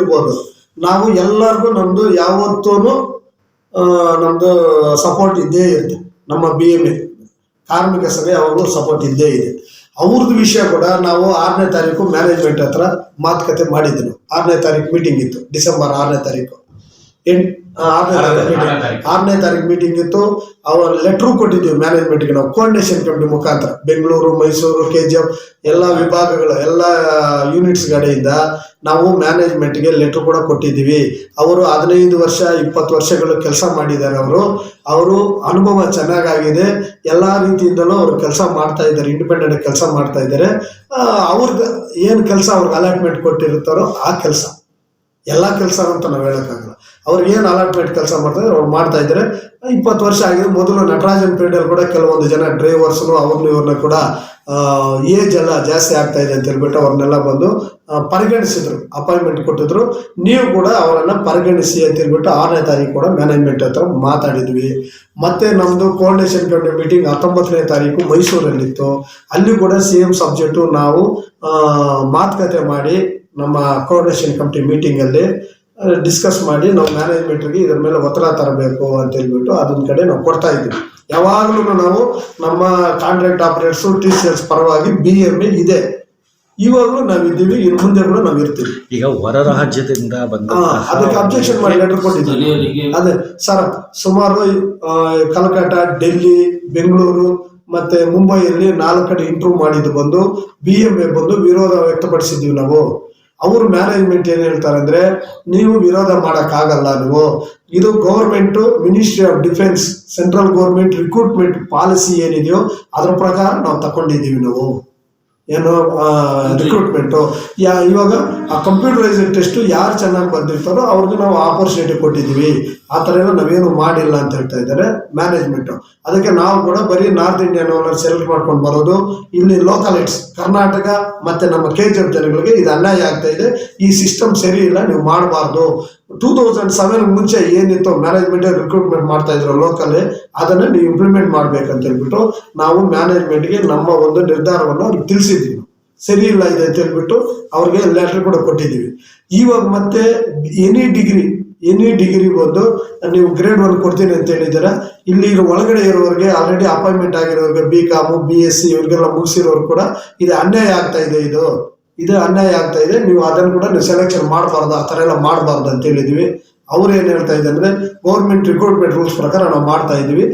ರೀತಿಯಲ್ಲಿರ್ಬೋದು ನಾವು ಎಲ್ಲರಿಗೂ ನಮ್ದು ಯಾವತ್ತೂ ನಮ್ದು ಸಪೋರ್ಟ್ ಇದ್ದೇ ಇರುತ್ತೆ. ನಮ್ಮ ಬಿ ಎಂ ಎ ಕಾರ್ಮಿಕ ಸಭೆ ಅವರು ಸಪೋರ್ಟ್ ಇದ್ದೇ ಇದೆ. ಅವ್ರದ್ದು ವಿಷಯ ಕೂಡ ನಾವು ಆರನೇ ತಾರೀಕು ಮ್ಯಾನೇಜ್ಮೆಂಟ್ ಹತ್ರ ಮಾತುಕತೆ ಮಾಡಿದ್ದೆವು ಆರನೇ ತಾರೀಕು ಮೀಟಿಂಗ್ ಇತ್ತು, ಡಿಸೆಂಬರ್ ಆರನೇ ತಾರೀಕು. ಎಂಟ್ ಆರನೇ ತಾರೀಕು ಮೀಟಿಂಗ್ ಇತ್ತು. ಅವರ ಲೆಟ್ರು ಕೊಟ್ಟಿದ್ದೀವಿ ಮ್ಯಾನೇಜ್ಮೆಂಟ್ಗೆ ನಾವು ಕೋಆರ್ಡಿನೇಷನ್ ಕಮಿಟಿ ಮುಖಾಂತರ. Bengaluru Mysuru K G F ಎಲ್ಲ ವಿಭಾಗಗಳ ಎಲ್ಲ ಯೂನಿಟ್ಸ್ ಕಡೆಯಿಂದ ನಾವು ಮ್ಯಾನೇಜ್ಮೆಂಟ್ಗೆ ಲೆಟರ್ ಕೂಡ ಕೊಟ್ಟಿದ್ದೀವಿ. ಅವರು ಹದಿನೈದು ವರ್ಷ ಇಪ್ಪತ್ತು ವರ್ಷಗಳು ಕೆಲಸ ಮಾಡಿದ್ದಾರೆ ಅವರು. ಅವರು ಅನುಭವ ಚೆನ್ನಾಗಾಗಿದೆ. ಎಲ್ಲ ರೀತಿಯಿಂದಲೂ ಅವರು ಕೆಲಸ ಮಾಡ್ತಾ ಇದ್ದಾರೆ. ಇಂಡಿಪೆಂಡೆಂಟ್ ಕೆಲಸ ಮಾಡ್ತಾ ಇದ್ದಾರೆ. ಅವ್ರಿಗೆ ಏನು ಕೆಲಸ ಅವ್ರಿಗೆ ಅಲಾಟ್ಮೆಂಟ್ ಕೊಟ್ಟಿರುತ್ತಾರೋ ಆ ಕೆಲಸ. ಎಲ್ಲ ಕೆಲಸ ಅಂತ ನಾವು ಹೇಳೋಕ್ಕಾಗಲ್ಲ ಅವ್ರಿಗೆ ಏನು ಅಲಾಟ್ಮೆಂಟ್ ಕೆಲಸ ಮಾಡ್ತಾರೆ ಅವ್ರು ಮಾಡ್ತಾ ಇದ್ದಾರೆ. ಇಪ್ಪತ್ತು ವರ್ಷ ಆಗಿದೆ. ಮೊದಲು ನಟರಾಜನ್ ಪೀರಿಯಡ್ ಕೂಡ ಕೆಲವೊಂದು ಜನ ಡ್ರೈವರ್ಸ್ನು ಅವ್ರನ್ನ ಇವ್ರನ್ನ ಕೂಡ ಏಜ್ ಎಲ್ಲ ಜಾಸ್ತಿ ಆಗ್ತಾ ಇದೆ ಅಂತ ಹೇಳ್ಬಿಟ್ಟು ಅವ್ರನ್ನೆಲ್ಲ ಬಂದು ಪರಿಗಣಿಸಿದ್ರು. ಅಪಾಯಿಂಟ್ಮೆಂಟ್ ಕೊಟ್ಟಿದ್ರು. ನೀವು ಕೂಡ ಅವರನ್ನು ಪರಿಗಣಿಸಿ ಅಂತ ಹೇಳ್ಬಿಟ್ಟು ಆರನೇ ತಾರೀಕು ಕೂಡ ಮ್ಯಾನೇಜ್ಮೆಂಟ್ ಹತ್ರ ಮಾತಾಡಿದ್ವಿ. ಮತ್ತೆ ನಮ್ಮದು ಕೋಆರ್ಡಿನೇಷನ್ ಕಮಿಟಿ ಮೀಟಿಂಗ್ ಹತ್ತೊಂಬತ್ತನೇ ತಾರೀಕು ಮೈಸೂರಲ್ಲಿತ್ತು. ಅಲ್ಲಿ ಕೂಡ ಸೇಮ್ ಸಬ್ಜೆಕ್ಟು ನಾವು ಮಾತುಕತೆ ಮಾಡಿ ನಮ್ಮ ಕೋಆರ್ಡಿನೇಷನ್ ಕಮಿಟಿ ಮೀಟಿಂಗಲ್ಲಿ ಡಿಸ್ಕಸ್ ಮಾಡಿ ನಾವು ಮ್ಯಾನೇಜ್ಮೆಂಟ್ಗೆ ಇದ್ರ ಮೇಲೆ ಒತ್ತಡ ತರಬೇಕು ಅಂತ ಹೇಳ್ಬಿಟ್ಟು ಅದೊಂದು ಕಡೆ ನಾವು ಕೊಡ್ತಾ ಇದ್ದೀವಿ. ಯಾವಾಗಲೂ ನಾವು ನಮ್ಮ contract operators T C S ಪರವಾಗಿ ಬಿ ಎಂ ಎ ಇದೆ. ಇವಾಗಲೂ ನಾವಿದ್ದೀವಿ ಇನ್ನು ಮುಂದೆ ಕೂಡ ನಾವು ಇರ್ತೀವಿ. ಈಗ ಹೊರ ರಾಜ್ಯದಿಂದ ಬಂದ ಅದಕ್ಕೆ ಅಬ್ಜೆಕ್ಷನ್ ಮಾಡಿ ಲೆಟರ್ ಕೊಟ್ಟಿದ್ದೀವಿ. ಅದೇ ಸರ್ ಸುಮಾರು ಕಲ್ಕಟ್ಟ ಡೆಲ್ಲಿ ಬೆಂಗಳೂರು ಮತ್ತೆ ಮುಂಬೈಯಲ್ಲಿ ನಾಲ್ಕು ಕಡೆ ಇಂಪ್ರೂವ್ ಮಾಡಿದ್ದು ಬಂದು ಬಿ ಎಂ ಎ ಬಂದು ವಿರೋಧ ವ್ಯಕ್ತಪಡಿಸಿದ್ದೀವಿ ನಾವು. ಅವರು ಮ್ಯಾನೇಜ್ಮೆಂಟ್ ಏನ್ ಹೇಳ್ತಾರೆ ಅಂದ್ರೆ, ನೀವು ವಿರೋಧ ಮಾಡೋಕ್ಕಾಗಲ್ಲ ನೀವು. ಇದು government ministry of defence central government recruitment policy ಏನಿದೆಯೋ, ಅದರ ಪ್ರಕಾರ ನಾವು ತಕೊಂಡಿದ್ದೀವಿ ನಾವು. ಏನು ರಿಕ್ರೂಟ್ಮೆಂಟು ಯಾ ಇವಾಗ ಆ ಕಂಪ್ಯೂಟರೈಸ್ಡ್ ಟೆಸ್ಟ್ ಯಾರು ಚೆನ್ನಾಗಿ ಬಂದಿರ್ತಾರೋ ಅವ್ರಿಗೆ ನಾವು ಆಪರ್ಚುನಿಟಿ ಕೊಟ್ಟಿದ್ದೀವಿ. ಆ ಥರ ಎಲ್ಲ ನಾವೇನು ಮಾಡಿಲ್ಲ ಅಂತ ಹೇಳ್ತಾ ಇದ್ದಾರೆ ಮ್ಯಾನೇಜ್ಮೆಂಟು ಅದಕ್ಕೆ ನಾವು ಕೂಡ ಬರೀ ನಾರ್ತ್ ಇಂಡಿಯನ್ ಓನರ್ ಸೆಲೆಕ್ಟ್ ಮಾಡ್ಕೊಂಡು ಬರೋದು. ಇಲ್ಲಿ ಲೋಕಲೈಟ್ಸ್ ಕರ್ನಾಟಕ ಮತ್ತೆ ನಮ್ಮ ಕೆ ಜಿ ಎಫ್ ಜನಗಳಿಗೆ ಇದು ಅನ್ಯಾಯ ಆಗ್ತಾ ಇದೆ. ಈ ಸಿಸ್ಟಮ್ ಸರಿ ಇಲ್ಲ ನೀವು ಮಾಡಬಾರ್ದು. ಟೂ ತೌಸಂಡ್ ಸೆವೆನ್ ಮುಂಚೆ ಏನಿತ್ತು ಮ್ಯಾನೇಜ್ಮೆಂಟ್ ರಿಕ್ರೂಟ್ಮೆಂಟ್ ಮಾಡ್ತಾ ಇದ್ರು ಲೋಕಲ್ ಅದನ್ನ ನೀವು ಇಂಪ್ಲಿಮೆಂಟ್ ಮಾಡ್ಬೇಕಂತ ಹೇಳ್ಬಿಟ್ಟು ನಾವು ಮ್ಯಾನೇಜ್ಮೆಂಟ್ಗೆ ನಮ್ಮ ಒಂದು ನಿರ್ಧಾರವನ್ನು ಅವ್ರಿಗೆ ತಿಳಿಸಿದ್ವಿ ಸರಿ ಇಲ್ಲ ಇದೆ ಅಂತ ಹೇಳ್ಬಿಟ್ಟು ಅವ್ರಿಗೆ ಲೆಟರ್ ಕೂಡ ಕೊಟ್ಟಿದ್ದೀವಿ. ಇವಾಗ ಮತ್ತೆ ಎನಿ ಡಿಗ್ರಿ ಎನಿ ಡಿಗ್ರಿ ಬಂದು ನೀವು ಗ್ರೇಡ್ ಒನ್ ಕೊಡ್ತೀನಿ ಅಂತ ಹೇಳಿದ್ದೀರಾ. ಇಲ್ಲಿ ಒಳಗಡೆ ಇರೋರಿಗೆ already appointment ಆಗಿರೋರಿಗೆ B com B S C ಇವ್ರಿಗೆಲ್ಲ ಮುಗಿಸಿರೋರು ಕೂಡ ಇದು ಅನ್ಯಾಯ ಆಗ್ತಾ ಇದೆ ಇದು. ಇದು ಅನ್ಯಾಯ ಆಗ್ತಾ ಇದೆ. ನೀವು ಅದನ್ನು ಕೂಡ ನೀವು ಸೆಲೆಕ್ಷನ್ ಮಾಡಬಾರ್ದು, ಆ ಥರ ಎಲ್ಲ ಮಾಡಬಾರ್ದು ಅಂತ ಹೇಳಿದ್ವಿ ಅವ್ರು ಏನು ಹೇಳ್ತಾ ಇದೆ ಅಂದ್ರೆ ಗೌರ್ಮೆಂಟ್ ರಿಕ್ರೂಟ್ಮೆಂಟ್ ರೂಲ್ಸ್ ಪ್ರಕಾರ ನಾವು ಮಾಡ್ತಾ ಇದ್ದೀವಿ.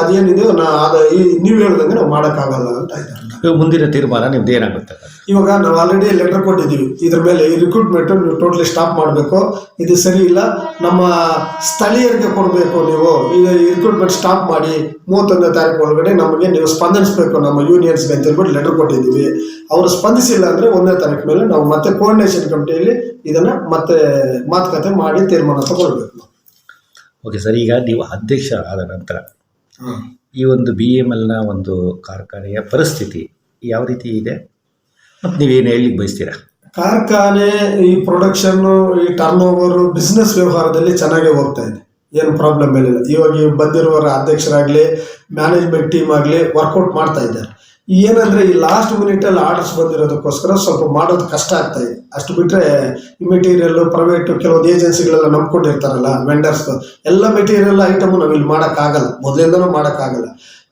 ಅದೇನಿದೆಯೋ ನಾ ಅದು ಈ ನೀವು ಹೇಳ್ದಂಗೆ ನಾವು ಮಾಡೋಕ್ಕಾಗಲ್ಲ ಅಂತ ಇದ್ದಾರೆ. ಮುಂದಿನ ತೀರ್ಮಾನ ನಿಮ್ದು ಏನಾಗುತ್ತೆ? ಇವಾಗ ನಾವು ಆಲ್ರೆಡಿ ಲೆಟರ್ ಕೊಟ್ಟಿದ್ದೀವಿ. ಇದ್ರ ಮೇಲೆ ಈ ರಿಕ್ರೂಟ್ಮೆಂಟ್ ನೀವು ಟೋಟಲಿ ಸ್ಟಾಪ್ ಮಾಡಬೇಕು. ಇದು ಸರಿ ಇಲ್ಲ. ನಮ್ಮ ಸ್ಥಳೀಯರಿಗೆ ಕೊಡಬೇಕು ನೀವು. ಈ ರಿಕ್ರೂಟ್ಮೆಂಟ್ ಸ್ಟಾಪ್ ಮಾಡಿ ಮೂವತ್ತೊಂದನೇ ತಾರೀಕು ಒಳಗಡೆ ನಮಗೆ ನೀವು ಸ್ಪಂದಿಸಬೇಕು. ನಮ್ಮ ಯೂನಿಯನ್ಸ್ಗೆ ಅಂತ ಹೇಳ್ಬಿಟ್ಟು ಲೆಟರ್ ಕೊಟ್ಟಿದ್ದೀವಿ. ಅವರು ಸ್ಪಂದಿಸಿಲ್ಲ ಅಂದರೆ ಒಂದನೇ ತಾರೀಕು ಮೇಲೆ ನಾವು ಮತ್ತೆ ಕೋಆರ್ಡಿನೇಷನ್ ಕಮಿಟಿಯಲ್ಲಿ ಇದನ್ನು ಮತ್ತೆ ಮಾತುಕತೆ ಮಾಡಿ ತೀರ್ಮಾನ ತಗೊಳ್ಬೇಕು. Okay sir. ಈಗ ನೀವು ಅಧ್ಯಕ್ಷ ಆದ ನಂತರ ಈ ಒಂದು ಬಿ ಎಂ ಎಲ್ನ ಒಂದು ಕಾರ್ಖಾನೆಯ ಪರಿಸ್ಥಿತಿ ಯಾವ ರೀತಿ ಇದೆ? ಮತ್ತು ನೀವೇನು ಹೇಳಲಿಕ್ಕೆ ಬಯಸ್ತೀರಾ? ಕಾರ್ಖಾನೆ ಈ ಪ್ರೊಡಕ್ಷನ್ ಈ ಟರ್ನ್ ಓವರು ಬಿಸ್ನೆಸ್ ವ್ಯವಹಾರದಲ್ಲಿ ಚೆನ್ನಾಗೇ ಹೋಗ್ತಾ ಇದೆ. ಏನು ಪ್ರಾಬ್ಲಮ್ ಏನಿಲ್ಲ. ಇವಾಗ ಬಂದಿರುವ ಅಧ್ಯಕ್ಷರಾಗಲಿ ಮ್ಯಾನೇಜ್ಮೆಂಟ್ ಟೀಮ್ ಆಗಲಿ ವರ್ಕೌಟ್ ಮಾಡ್ತಾ ಇದ್ದಾರೆ. ಏನಂದ್ರೆ ಈ ಲಾಸ್ಟ್ ಮಿನಿಟಲ್ಲಿ ಆರ್ಡರ್ಸ್ ಬಂದಿರೋದಕ್ಕೋಸ್ಕರ ಸ್ವಲ್ಪ ಮಾಡೋದು ಕಷ್ಟ ಆಗ್ತಾ ಇದೆ. ಅಷ್ಟು ಬಿಟ್ಟರೆ ಈ ಮೆಟೀರಿಯಲ್ ಪ್ರೈವೇಟ್ ಕೆಲವೊಂದು ಏಜೆನ್ಸಿಗಳೆಲ್ಲ ನಂಬ್ಕೊಂಡಿರ್ತಾರಲ್ಲ ವೆಂಡರ್ಸ್ ಎಲ್ಲ ಮೆಟೀರಿಯಲ್ ಐಟಮ್ ನಾವು ಇಲ್ಲಿ ಮಾಡೋಕ್ಕಾಗಲ್ಲ. ಮೊದಲಿಂದನೂ ಮಾಡೋಕ್ಕಾಗಲ್ಲ.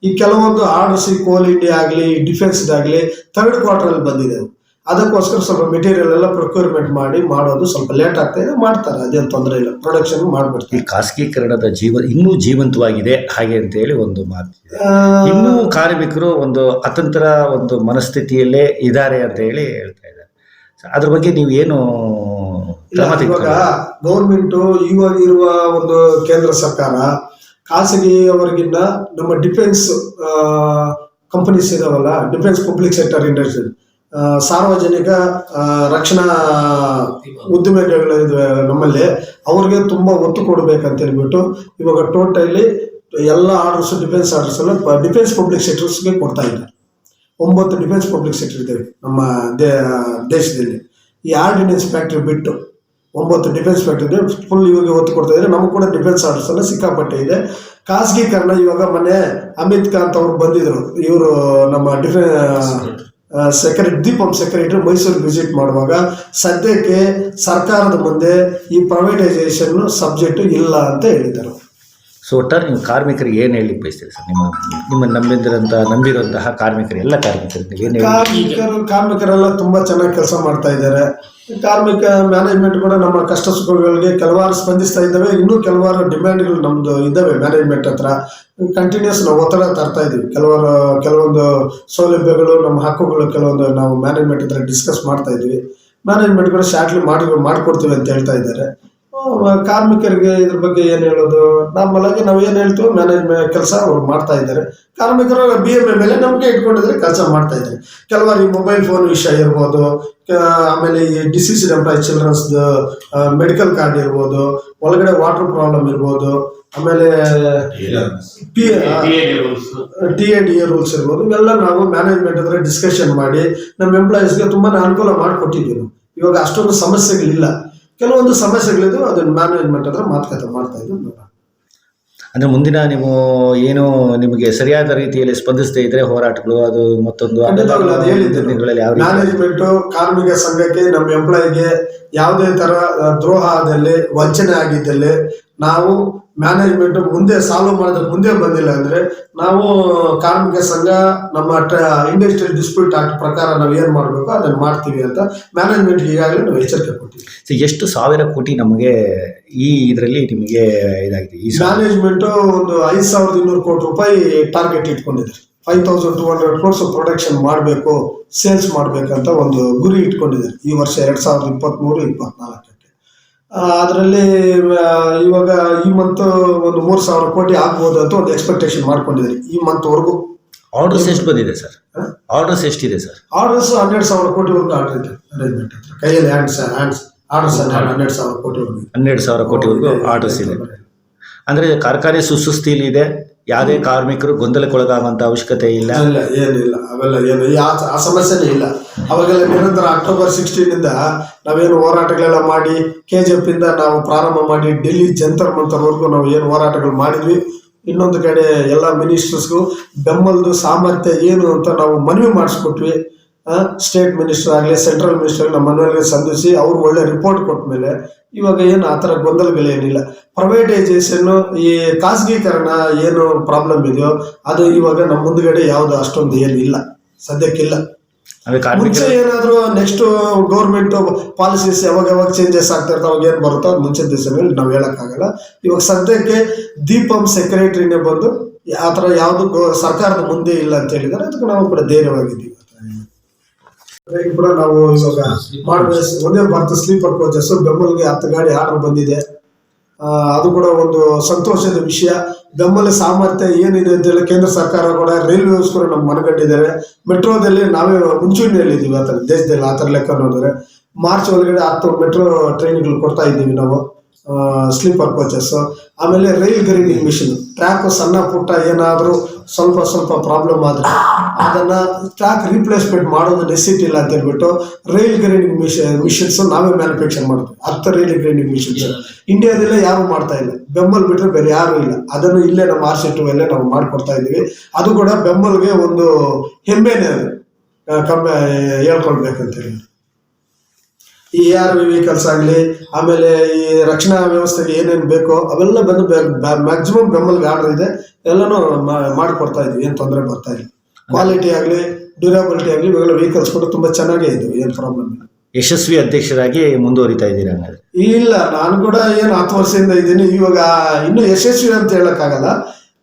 ಈ ಕೆಲವೊಂದು ಆರ್ಡರ್ಸ್ ಈ ಕೋಲ್ ಇಂಡಿಯಾ ಆಗಲಿ ಡಿಫೆನ್ಸ್ದಾಗಲಿ ಥರ್ಡ್ ಕ್ವಾರ್ಟರಲ್ಲಿ ಬಂದಿದೆ. ಅದಕ್ಕೋಸ್ಕರ ಸ್ವಲ್ಪ ಮೆಟೀರಿಯಲ್ ಎಲ್ಲ ಪ್ರೊಕ್ಯೂರ್ಮೆಂಟ್ ಮಾಡಿ ಮಾಡೋದು ಸ್ವಲ್ಪ ಲೇಟ್ ಆಗ್ತಾ ಇದೆ ಮಾಡ್ತಾರೆ. ಅದೇನು ತೊಂದರೆ ಇಲ್ಲ. ಪ್ರೊಡಕ್ಷನ್ ಮಾಡ್ಬಿಡ್ತೀವಿ ಖಾಸಗೀಕರಣದ ಜೀವ ಇನ್ನೂ ಜೀವಂತವಾಗಿದೆ ಹಾಗೆ ಅಂತ ಹೇಳಿ ಒಂದು ಮಾತು. ಇನ್ನೂ ಕಾರ್ಮಿಕರು ಒಂದು ಅತಂತ್ರ ಒಂದು ಮನಸ್ಥಿತಿಯಲ್ಲೇ ಇದ್ದಾರೆ ಅಂತ ಹೇಳಿ ಹೇಳ್ತಾ ಇದ್ದಾರೆ. ಅದ್ರ ಬಗ್ಗೆ ನೀವು ಏನು ಇವಾಗ ಗೌರ್ಮೆಂಟು ಇವಾಗ ಇರುವ ಒಂದು ಕೇಂದ್ರ ಸರ್ಕಾರ ಖಾಸಗಿಯವರಿಗಿನ್ನ ನಮ್ಮ ಡಿಫೆನ್ಸ್ ಕಂಪನೀಸ್ ಇದಾವಲ್ಲ ಡಿಫೆನ್ಸ್ ಪಬ್ಲಿಕ್ ಸೆಕ್ಟರ್ ಇಂಡಸ್ಟ್ರಿ ಸಾರ್ವಜನಿಕ ರಕ್ಷಣಾ ಉದ್ದಿಮೆಗಳಿದ್ವೆ ನಮ್ಮಲ್ಲಿ ಅವ್ರಿಗೆ ತುಂಬ ಒತ್ತು ಕೊಡಬೇಕಂತ ಹೇಳ್ಬಿಟ್ಟು ಇವಾಗ ಟೋಟಲಿ ಎಲ್ಲ ಆರ್ಡರ್ಸ್, ಡಿಫೆನ್ಸ್ ಆರ್ಡರ್ಸ್ ಎಲ್ಲ ಡಿಫೆನ್ಸ್ ಪಬ್ಲಿಕ್ ಸೆಕ್ಟರ್ಸ್ಗೆ ಕೊಡ್ತಾ ಇದ್ದಾರೆ. ಒಂಬತ್ತು ಡಿಫೆನ್ಸ್ ಪಬ್ಲಿಕ್ ಸೆಕ್ಟರ್ ಇದ್ದೇವೆ ನಮ್ಮ ದೇ, ದೇಶದಲ್ಲಿ. ಈ ಆರ್ಡಿನೆನ್ಸ್ ಫ್ಯಾಕ್ಟ್ರಿ ಬಿಟ್ಟು ಒಂಬತ್ತು ಡಿಫೆನ್ಸ್ ಫ್ಯಾಕ್ಟ್ರಿ ಇದೆ ಫುಲ್ ಇವಾಗ ಒತ್ತು ಕೊಡ್ತಾ ಇದ್ದಾರೆ. ನಮಗೂ ಕೂಡ ಡಿಫೆನ್ಸ್ ಆರ್ಡರ್ಸ್ ಎಲ್ಲ ಸಿಕ್ಕಾಪಟ್ಟೆ ಇದೆ. ಖಾಸಗೀಕರಣ ಇವಾಗ ಮೊನ್ನೆ ಅಮಿತ್ ಕಾಂತ್ ಅವ್ರು ಬಂದಿದ್ರು. ಇವರು ನಮ್ಮ defence secretary DIPAM secretary Mysuru visit ಮಾಡುವಾಗ ಸದ್ಯಕ್ಕೆ ಸರ್ಕಾರದ ಮುಂದೆ ಈ ಪ್ರೈವೇಟೈಸೇಷನ್ ಸಬ್ಜೆಕ್ಟ್ ಇಲ್ಲ ಅಂತ ಹೇಳಿದರು. ಸೊ ಒಟ್ಟಾರೆ ನೀವು ಕಾರ್ಮಿಕರಿಗೆ ಏನು ಹೇಳಿ ಬಯಸ್ತೀರಿ ಸರ್? ನಿಮ್ಮ ನಿಮ್ಮ ನಂಬಿದ್ರಂಥ ನಂಬಿರುವಂತಹ ಕಾರ್ಮಿಕರು, ಎಲ್ಲ ಕಾರ್ಮಿಕರಿಗೆ ಕಾರ್ಮಿಕರು, ಕಾರ್ಮಿಕರೆಲ್ಲ ತುಂಬಾ ಚೆನ್ನಾಗಿ ಕೆಲಸ ಮಾಡ್ತಾ ಇದ್ದಾರೆ. ಕಾರ್ಮಿಕ ಮ್ಯಾನೇಜ್ಮೆಂಟ್ ಕೂಡ ನಮ್ಮ ಕಷ್ಟ ಸುಖಗಳಿಗೆ ಕೆಲವಾರು ಸ್ಪಂದಿಸ್ತಾ ಇದ್ದಾವೆ. ಇನ್ನೂ ಕೆಲವಾರು ಡಿಮ್ಯಾಂಡ್ಗಳು ನಮ್ದು ಇದ್ದಾವೆ ಮ್ಯಾನೇಜ್ಮೆಂಟ್ ಹತ್ರ. ಕಂಟಿನ್ಯೂಸ್ ನಾವು ಒತ್ತಡ ತರ್ತಾ ಇದೀವಿ ಕೆಲವರು, ಕೆಲವೊಂದು ಸೌಲಭ್ಯಗಳು, ನಮ್ಮ ಹಕ್ಕುಗಳು ಕೆಲವೊಂದು ನಾವು ಮ್ಯಾನೇಜ್ಮೆಂಟ್ ಹತ್ರ ಡಿಸ್ಕಸ್ ಮಾಡ್ತಾ ಇದ್ದೀವಿ. ಮ್ಯಾನೇಜ್ಮೆಂಟ್ ಕೂಡ ಶಾರ್ಟ್ಲಿ ಮಾಡಿ ಮಾಡಿಕೊಡ್ತೀವಿ ಅಂತ ಹೇಳ್ತಾ ಇದ್ದಾರೆ. ಕಾರ್ಮಿಕರಿಗೆ ಇದ್ರ ಬಗ್ಗೆ ಏನು ಹೇಳೋದು? ನಮ್ಮೊಳಗೆ ನಾವು ಏನು ಹೇಳ್ತೀವಿ ಮ್ಯಾನೇಜ್ಮೆಂಟ್ ಕೆಲಸ ಅವ್ರು ಮಾಡ್ತಾ ಇದ್ದಾರೆ. ಕಾರ್ಮಿಕರು ಬಿ ಎಂ ಎ ಮೇಲೆ ನಂಬಿಕೆ ಇಟ್ಕೊಂಡಿದ್ರೆ ಕೆಲಸ ಮಾಡ್ತಾ ಇದ್ದಾರೆ. ಕೆಲವರು ಈ ಮೊಬೈಲ್ ಫೋನ್ ವಿಷಯ ಇರ್ಬೋದು ಆಮೇಲೆ ಈ disease employee childrens medical card ಇರ್ಬೋದು ಒಳಗಡೆ ವಾಟರ್ ಪ್ರಾಬ್ಲಮ್ ಇರ್ಬೋದು ಆಮೇಲೆ T A D A rules ಇರ್ಬೋದು ಇವೆಲ್ಲ ನಾವು ಮ್ಯಾನೇಜ್ಮೆಂಟ್ ಹತ್ರ ಡಿಸ್ಕಷನ್ ಮಾಡಿ ನಮ್ಮ ಎಂಪ್ಲಾಯೀಸ್ಗೆ ತುಂಬಾನೇ ಅನುಕೂಲ ಮಾಡಿಕೊಟ್ಟಿದ್ದೀವಿ. ಇವಾಗ ಅಷ್ಟೊಂದು ಸಮಸ್ಯೆಗಳಿಲ್ಲ. ಕೆಲವೊಂದು ಸಮಸ್ಯೆಗಳಿದ್ದು ಅದನ್ನ ಮ್ಯಾನೇಜ್ಮೆಂಟ್ ಹತ್ರ ಮಾತುಕತೆ ಮಾಡ್ತಾ ಇದ್ದು ನಾವು. ಅಂದರೆ ಮುಂದಿನ ನೀವು ಏನು ನಿಮಗೆ ಸರಿಯಾದ ರೀತಿಯಲ್ಲಿ ಸ್ಪಂದಿಸದೇ ಇದ್ರೆ ಹೋರಾಟಗಳು ಅದು ಮತ್ತೊಂದು ಮ್ಯಾನೇಜ್ಮೆಂಟ್ ಕಾರ್ಮಿಕ ಸಂಘಕ್ಕೆ ನಮ್ಮ ಎಂಪ್ಲಾಯಿಗೆ ಯಾವುದೇ ತರ ದ್ರೋಹ ಆದಲ್ಲಿ ವಂಚನೆ ಆಗಿದ್ದಲ್ಲಿ ನಾವು ಮ್ಯಾನೇಜ್ಮೆಂಟ್ ಮುಂದೆ ಸಾಲ್ವ್ ಮಾಡೋದಕ್ಕೆ ಮುಂದೆ ಬಂದಿಲ್ಲ ಅಂದ್ರೆ ನಾವು ಕಾರ್ಮಿಕ ಸಂಘ ನಮ್ಮ ಇಂಡಸ್ಟ್ರಿಯಲ್ ಡಿಸ್ಪ್ಯೂಟ್ ಆಕ್ಟ್ ಪ್ರಕಾರ ನಾವು ಏನ್ ಮಾಡಬೇಕು ಅದನ್ನ ಮಾಡ್ತೀವಿ ಅಂತ ಮ್ಯಾನೇಜ್ಮೆಂಟ್ ಈಗಾಗಲೇ ನಾವು ಎಚ್ಚರಿಕೆ ಕೊಡ್ತೀವಿ ಎಷ್ಟು ಸಾವಿರ ಕೋಟಿ ನಮಗೆ ಈ ಇದರಲ್ಲಿ ನಿಮಗೆ ಇದಾಗಿದೆ ಈ ಮ್ಯಾನೇಜ್ಮೆಂಟ್ ಒಂದು ಐದು ಸಾವಿರದ ಇನ್ನೂರು ಕೋಟಿ ರೂಪಾಯಿ ಟಾರ್ಗೆಟ್ ಇಟ್ಕೊಂಡಿದ್ದಾರೆ. Five thousand two hundred crores production ಮಾಡಬೇಕು ಸೇಲ್ಸ್ ಮಾಡಬೇಕಂತ ಒಂದು ಗುರಿ ಇಟ್ಕೊಂಡಿದ್ದಾರೆ. ಈ ವರ್ಷ ಎರಡು ಸಾವಿರದ ಇಪ್ಪತ್ತ್ಮೂರು ಇಪ್ಪತ್ನಾಲ್ಕಕ್ಕೆ ಅದರಲ್ಲಿ ಇವಾಗ ಈ ಮಂತ್ ಒಂದು ಮೂರು ಸಾವಿರ ಕೋಟಿ ಆಗ್ಬೋದು ಅಂತ ಒಂದು ಎಕ್ಸ್ಪೆಕ್ಟೇಷನ್ ಮಾಡ್ಕೊಂಡಿದ್ದಾರೆ ಈ ಮಂತ್ವರೆಗೂ ಆರ್ಡರ್ಸ್ ಎಷ್ಟು ಬಂದಿದೆ ಸರ್? ಆರ್ಡರ್ಸ್ ಎಷ್ಟಿದೆ ಸರ್? ಆರ್ಡರ್ಸ್ ಹನ್ನೆರಡು ಸಾವಿರ ಕೋಟಿವರೆಗೂ ಆರ್ಡರ್ ಇದೆ ಅರೇಂಜ್ಮೆಂಟ್ ಹತ್ರ. ಕೈಯಲ್ಲಿ ಹ್ಯಾಂಡ್ಸ್ ಹ್ಯಾಂಡ್ಸ್ ಆರ್ಡರ್ಸ್ ಹನ್ನೆರಡು ಸಾವಿರ ಕೋಟಿವರೆಗೂ. ಹನ್ನೆರಡು ಸಾವಿರ ಕೋಟಿವರೆಗೂ ಆರ್ಡರ್ಸ್ ಇದೆ. ಅಂದರೆ ಕಾರ್ಖಾನೆ ಸುಸುಸ್ಥಿಲಿ ಇದೆ ಯಾವುದೇ ಕಾರ್ಮಿಕರು ಗೊಂದಲಕ್ಕೊಳಗಾಗುವಂಥ ಅವಶ್ಯಕತೆ ಇಲ್ಲ. ಇಲ್ಲ ಏನಿಲ್ಲ ಅವೆಲ್ಲ ಏನು ಆ- ಸಮಸ್ಯೆನೇ ಇಲ್ಲ. ಅವಾಗೆಲ್ಲ ನಿರಂತರ ಅಕ್ಟೋಬರ್ ಸಿಕ್ಸ್ಟೀನ್ ಇಂದ ನಾವೇನು ಹೋರಾಟಗಳೆಲ್ಲ ಮಾಡಿ ಕೆ ಜಿ ಎಫ್ ಇಂದ ನಾವು ಪ್ರಾರಂಭ ಮಾಡಿ ಡೆಲ್ಲಿ ಜಂತರ್ ಮಂತರ್ವರೆಗೂ ನಾವು ಏನು ಹೋರಾಟಗಳು ಮಾಡಿದ್ವಿ. ಇನ್ನೊಂದು ಕಡೆ ಎಲ್ಲ ಮಿನಿಸ್ಟರ್ಸ್ಗೂ ಬೆಂಬಲದ ಸಾಮರ್ಥ್ಯ ಏನು ಅಂತ ನಾವು ಮನವಿ ಮಾಡಿಸ್ಕೊಟ್ವಿ. ಸ್ಟೇಟ್ ಮಿನಿಸ್ಟರ್ ಆಗಲಿ ಸೆಂಟ್ರಲ್ ಮಿನಿಸ್ಟರ್ ನಮ್ಮ ಮನೆಯವರಿಗೆ ಸಂಧಿಸಿ ಅವ್ರು ಒಳ್ಳೆ ರಿಪೋರ್ಟ್ ಕೊಟ್ಟ ಮೇಲೆ ಇವಾಗ ಏನು ಆ ಥರ ಗೊಂದಲಗಳೇನಿಲ್ಲ ಪ್ರೈವೇಟೈಸೇಷನ್ ಈ ಖಾಸಗೀಕರಣ ಏನು ಪ್ರಾಬ್ಲಮ್ ಇದೆಯೋ ಅದು ಇವಾಗ ನಮ್ಮ ಮುಂದ್ಗಡೆ ಯಾವುದು ಅಷ್ಟೊಂದು ಏನು ಇಲ್ಲ. ಸದ್ಯಕ್ಕಿಲ್ಲ. ಮುಂಚೆ ಏನಾದರೂ ನೆಕ್ಸ್ಟ್ ಗೌರ್ಮೆಂಟ್ ಪಾಲಿಸೀಸ್ ಯಾವಾಗ ಯಾವಾಗ ಚೇಂಜಸ್ ಆಗ್ತಾ ಇರ್ತಾವೆ ಅವಾಗ ಏನು ಬರುತ್ತೋ ಅದು ಮುಂಚಿನ ಮೇಲೆ ನಾವು ಹೇಳೋಕ್ಕಾಗಲ್ಲ. ಇವಾಗ ಸದ್ಯಕ್ಕೆ ದೀಪಂ ಸೆಕ್ರೆಟರಿನೇ ಬಂದು ಆ ಥರ ಯಾವುದು ಸರ್ಕಾರದ ಮುಂದೆ ಇಲ್ಲ ಅಂತ ಹೇಳಿದರೆ ಅದಕ್ಕೆ ನಾವು ಕೂಡ ಧೈರ್ಯವಾಗಿದ್ದೀವಿ. ಕೂಡ ನಾವು ಇವಾಗ ಒಂದೇ ಭಾರತ ಸ್ಲೀಪರ್ ಕೋಚಸ್ ಬೆಂಬಲಿಗೆ ಹತ್ತು ಗಾಡಿ ಆರ್ಡರ್ ಬಂದಿದೆ. ಆ, ಅದು ಕೂಡ ಒಂದು ಸಂತೋಷದ ವಿಷಯ. ಬೆಂಬಲ ಸಾಮರ್ಥ್ಯ ಏನಿದೆ ಅಂತ ಹೇಳಿ ಕೇಂದ್ರ ಸರ್ಕಾರ ಕೂಡ ರೈಲ್ವೆ ಕೂಡ ನಮ್ಗೆ ಮನಗಂಡಿದ್ದಾರೆ. ಮೆಟ್ರೋದಲ್ಲಿ ನಾವೇ ಮುಂಚೂಣಿಯಲ್ಲಿದ್ದೀವಿ ಆ ಥರ ದೇಶದಲ್ಲಿ ಆ ಥರ ಲೆಕ್ಕ ನೋಡಿದ್ರೆ. ಮಾರ್ಚ್ ಒಳಗಡೆ ಹತ್ತು ಮೆಟ್ರೋ ಟ್ರೈನ್ಗಳು ಕೊಡ್ತಾ ಇದ್ದೀವಿ ನಾವು. ಸ್ಲೀಪರ್ ಕೋಚಸ್ ಆಮೇಲೆ ರೈಲ್ ಗ್ರೈಂಡಿಂಗ್ ಮಿಷಿನ್ ಟ್ರ್ಯಾಕ್ ಸಣ್ಣ ಪುಟ್ಟ ಏನಾದರೂ ಸ್ವಲ್ಪ ಸ್ವಲ್ಪ ಪ್ರಾಬ್ಲಮ್ ಆದರೆ ಅದನ್ನ ಟ್ರ್ಯಾಕ್ ರೀಪ್ಲೇಸ್ಮೆಂಟ್ ಮಾಡೋದು ನೆಸಿಟಿ ಇಲ್ಲ ಅಂತ ಹೇಳ್ಬಿಟ್ಟು ರೈಲ್ ಗ್ರೈಂಡಿಂಗ್ ಮಿಷನ್ ಮಿಷಿನ್ಸ್ ನಾವೇ ಮ್ಯಾನುಫ್ಯಾಕ್ಚರ್ ಮಾಡ್ತೀವಿ. ಹತ್ತು ರೈಲ್ ಗ್ರೈಂಡಿಂಗ್ ಮಿಷಿನ್ಸ್ ಇಂಡಿಯಾದಲ್ಲೇ ಯಾರು ಮಾಡ್ತಾ ಇಲ್ಲ. ಬೆಂಬಲ್ ಬಿಟ್ಟರೆ ಬೇರೆ ಯಾರು ಇಲ್ಲ. ಅದನ್ನು ಇಲ್ಲೇ ನಮ್ಮ ಆರ್ ಸಿ ಟು ಅಲ್ಲೇ ನಾವು ಮಾಡ್ಕೊಡ್ತಾ ಇದ್ದೀವಿ. ಅದು ಕೂಡ ಬೆಂಬಲ್ಗೆ ಒಂದು ಹೆಮ್ಮೆನೇ ಅದು. ಕಮ್ಮಿ ಹೇಳ್ಕೊಳ್ಬೇಕಂತ ಹೇಳಿ. ಈ ಆರ್ ವಿ ವೆಹಿಕಲ್ಸ್ ಆಗಲಿ ಆಮೇಲೆ ಈ ರಕ್ಷಣಾ ವ್ಯವಸ್ಥೆಗೆ ಏನೇನು ಬೇಕೋ ಅವೆಲ್ಲ ಬಂದು ಮ್ಯಾಕ್ಸಿಮಮ್ ಬೆಂಬಲ ಆರ್ಡರ್ ಇದೆ. ಎಲ್ಲನೂ ಮಾಡಿಕೊಡ್ತಾ ಇದ್ವಿ ಏನು ತೊಂದರೆ ಬರ್ತಾ ಇಲ್ಲ. ಕ್ವಾಲಿಟಿ ಆಗಲಿ ಡ್ಯೂರಬಿಲಿಟಿ ಆಗಲಿ ಇವೆಲ್ಲ ವೆಹಿಕಲ್ಸ್ ಕೂಡ ತುಂಬ ಚೆನ್ನಾಗೇ ಇದ್ದವು ಏನು ಪ್ರಾಬ್ಲಮ್ ಇಲ್ಲ. ಯಶಸ್ವಿ ಅಧ್ಯಕ್ಷರಾಗಿ ಮುಂದುವರಿತಾ ಇದ್ದೀರಾ ಹಂಗಾದ್ರೆ? ಇಲ್ಲ ನಾನು ಕೂಡ ಏನು ಹತ್ತು ವರ್ಷದಿಂದ ಇದ್ದೀನಿ ಇವಾಗ ಇನ್ನೂ ಯಶಸ್ವಿ ಅಂತ ಹೇಳೋಕ್ಕಾಗಲ್ಲ.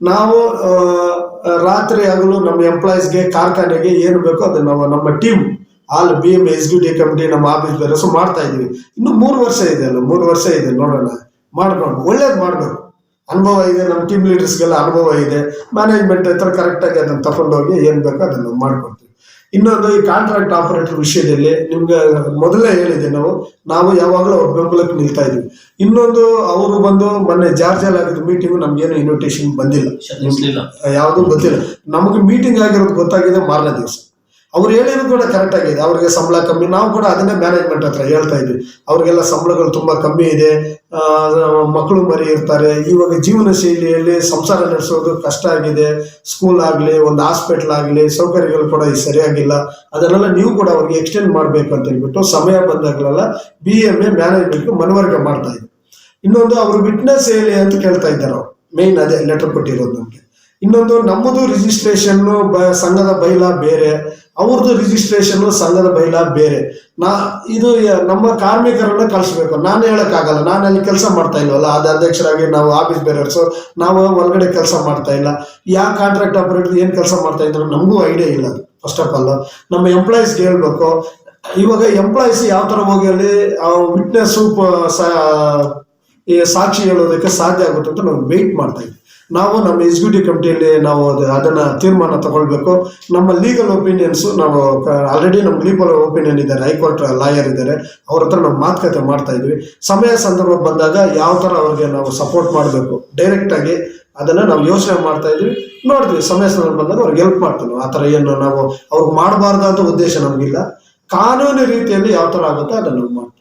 ನಾವು ರಾತ್ರಿ ಆಗಲು ನಮ್ಮ ಎಂಪ್ಲಾಯೀಸ್ಗೆ ಕಾರ್ಖಾನೆಗೆ ಏನು ಬೇಕೋ ಅದು ನಾವು ನಮ್ಮ team all B M executive committee ನಮ್ಮ ಆಫೀಸ್ ಬೇರೆಸು ಮಾಡ್ತಾ ಇದೀವಿ ಇನ್ನು ಮೂರು ವರ್ಷ ಇದೆ ಅಲ್ಲ ಮೂರು ವರ್ಷ ಇದೆ ನೋಡೋಣ. ಮಾಡೋಣ ಒಳ್ಳೇದು ಮಾಡಬೇಕು. ಅನುಭವ ಇದೆ ನಮ್ಮ ಟೀಮ್ ಲೀಡರ್ಸ್ಗೆಲ್ಲ ಅನುಭವ ಇದೆ. ಮ್ಯಾನೇಜ್ಮೆಂಟ್ ಹತ್ರ ಕರೆಕ್ಟಾಗಿ ಅದನ್ನು ತಗೊಂಡೋಗಿ ಏನು ಬೇಕೋ ಅದನ್ನು ಮಾಡ್ಕೊಡ್ತೀವಿ. ಇನ್ನೊಂದು ಈ ಕಾಂಟ್ರಾಕ್ಟ್ ಆಪರೇಟರ್ ವಿಷಯದಲ್ಲಿ ನಿಮ್ಗೆ ಮೊದಲೇ ಹೇಳಿದೆ ನಾವು ನಾವು ಯಾವಾಗಲೂ ಅವ್ರ ಬೆಂಬಲಕ್ಕೆ ನಿಲ್ತಾ ಇದೀವಿ ಇನ್ನೊಂದು ಅವರು ಬಂದು ಮೊನ್ನೆ ಜಾರ್ಜಲ್ಲಿ ಆಗಿದ್ದ ಮೀಟಿಂಗು ನಮ್ಗೇನು ಇನ್ವಿಟೇಷನ್ ಬಂದಿಲ್ಲ. ಯಾವುದು ಗೊತ್ತಿಲ್ಲ. ನಮಗೆ ಮೀಟಿಂಗ್ ಆಗಿರೋದು ಗೊತ್ತಾಗಿದೆ ಮಾರನೇ ದಿವಸ. ಅವ್ರು ಹೇಳಿದ್ರು ಕೂಡ ಕರೆಕ್ಟ್ ಆಗಿದೆ. ಅವ್ರಿಗೆ ಸಂಬಳ ಕಮ್ಮಿ. ನಾವು ಕೂಡ ಅದನ್ನೇ ಮ್ಯಾನೇಜ್ಮೆಂಟ್ ಹತ್ರ ಹೇಳ್ತಾ ಇದ್ವಿ. ಅವ್ರಿಗೆಲ್ಲ ಸಂಬಳಗಳು ತುಂಬಾ ಕಮ್ಮಿ ಇದೆ. ಮಕ್ಕಳು ಮರಿ ಇರ್ತಾರೆ. ಇವಾಗ ಜೀವನ ಶೈಲಿಯಲ್ಲಿ ಸಂಸಾರ ನಡೆಸೋದು ಕಷ್ಟ ಆಗಿದೆ. ಸ್ಕೂಲ್ ಆಗಲಿ, ಒಂದು ಹಾಸ್ಪಿಟ್ಲ್ ಆಗಲಿ, ಸೌಕರ್ಯಗಳು ಕೂಡ ಈಗ ಸರಿಯಾಗಿಲ್ಲ. ಅದನ್ನೆಲ್ಲ ನೀವು ಕೂಡ ಅವ್ರಿಗೆ ಎಕ್ಸ್ಟೆಂಡ್ ಮಾಡಬೇಕು ಅಂತ ಹೇಳ್ಬಿಟ್ಟು ಸಮಯ ಬಂದಾಗಲೆಲ್ಲ ಬಿ ಎಂ ಎ ಮ್ಯಾನೇಜ್ಮೆಂಟ್ಗೆ ಮನವರಿಕೆ ಮಾಡ್ತಾ ಇದ್ವಿ. ಇನ್ನೊಂದು ಅವರು ವಿಟ್ನೆಸ್ ಹೇಳಿ ಅಂತ ಕೇಳ್ತಾ ಇದ್ದಾರೆ ಮೇನ್ ಅದೇ ಲೆಟರ್ ಕೊಟ್ಟಿರೋದು ನಮಗೆ. ಇನ್ನೊಂದು ನಮ್ಮದು ರಿಜಿಸ್ಟ್ರೇಷನ್ ಸಂಘದ ಬೈಲ ಬೇರೆ ಅವ್ರದ್ದು ರಿಜಿಸ್ಟ್ರೇಷನ್ ಸಂಘದ ಬೈಲ ಬೇರೆ. ನಾ, ಇದು ನಮ್ಮ ಕಾರ್ಮಿಕರನ್ನ ಕಳಿಸ್ಬೇಕು. ನಾನು ಹೇಳಕ್ಕಾಗಲ್ಲ. ನಾನು ಅಲ್ಲಿ ಕೆಲಸ ಮಾಡ್ತಾ ಇಲ್ಲವಲ್ಲ ಅದ ಅಧ್ಯಕ್ಷರಾಗಿ ನಾವು ಆಫೀಸ್ ಬೇರೆಯರ್ಸು ನಾವು ಒಳಗಡೆ ಕೆಲಸ ಮಾಡ್ತಾ ಇಲ್ಲ. ಯಾವ ಕಾಂಟ್ರಾಕ್ಟ್ ಆಪರೇಟರ್ ಏನು ಕೆಲಸ ಮಾಡ್ತಾ ಇದ್ರು ನಮಗೂ ಐಡಿಯಾ ಇಲ್ಲ ಫಸ್ಟ್ ಆಫ್ ಆಲ್ ನಮ್ಮ ಎಂಪ್ಲಾಯೀಸ್ಗೆ ಹೇಳ್ಬೇಕು. ಇವಾಗ ಎಂಪ್ಲಾಯೀಸ್ ಯಾವ ಥರ ಹೋಗಿ ಅಲ್ಲಿ ವಿಟ್ನೆಸ್ ಸಾಕ್ಷಿ ಹೇಳೋದಕ್ಕೆ ಸಾಧ್ಯ ಆಗುತ್ತೆ ಅಂತ ನಾವು ವೆಯ್ಟ್ ಮಾಡ್ತಾ ಇದ್ವಿ. ನಾವು ನಮ್ಮ ಎಕ್ಸಿಕ್ಯೂಟಿವ್ ಕಮಿಟಿಯಲ್ಲಿ ನಾವು ಅದು- ಅದನ್ನ ತೀರ್ಮಾನ ತಗೊಳ್ಬೇಕು. ನಮ್ಮ ಲೀಗಲ್ ಒಪಿನಿಯನ್ಸ್ ನಾವು ಆಲ್ರೆಡಿ ನಮ್ಮ ಲೀಗಲ್ ಒಪಿನಿಯನ್ ಇದ್ದಾರೆ ಹೈಕೋರ್ಟ್ ಲಾಯರ್ ಇದ್ದಾರೆ. ಅವ್ರ ಹತ್ರ ನಾವು ಮಾತುಕತೆ ಮಾಡ್ತಾ ಇದ್ವಿ. ಸಮಯ ಸಂದರ್ಭ ಬಂದಾಗ ಯಾವ ಥರ ಅವ್ರಿಗೆ ನಾವು ಸಪೋರ್ಟ್ ಮಾಡಬೇಕು ಡೈರೆಕ್ಟ್ ಆಗಿ ಅದನ್ನ ನಾವು ಯೋಚನೆ ಮಾಡ್ತಾ ಇದ್ವಿ. ನೋಡ್ತೀವಿ ಸಮಯ ಸಂದರ್ಭ ಬಂದಾಗ ಅವ್ರಿಗೆ ಹೆಲ್ಪ್ ಮಾಡ್ತೀವಿ ಆ ಥರ ಏನು ನಾವು ಅವ್ರಿಗೆ ಮಾಡಬಾರ್ದು ಅಂತ ಉದ್ದೇಶ ನಮಗಿಲ್ಲ. ಕಾನೂನು ರೀತಿಯಲ್ಲಿ ಯಾವ ಥರ ಆಗುತ್ತೋ ಅದನ್ನು ಮಾಡ್ತೀವಿ.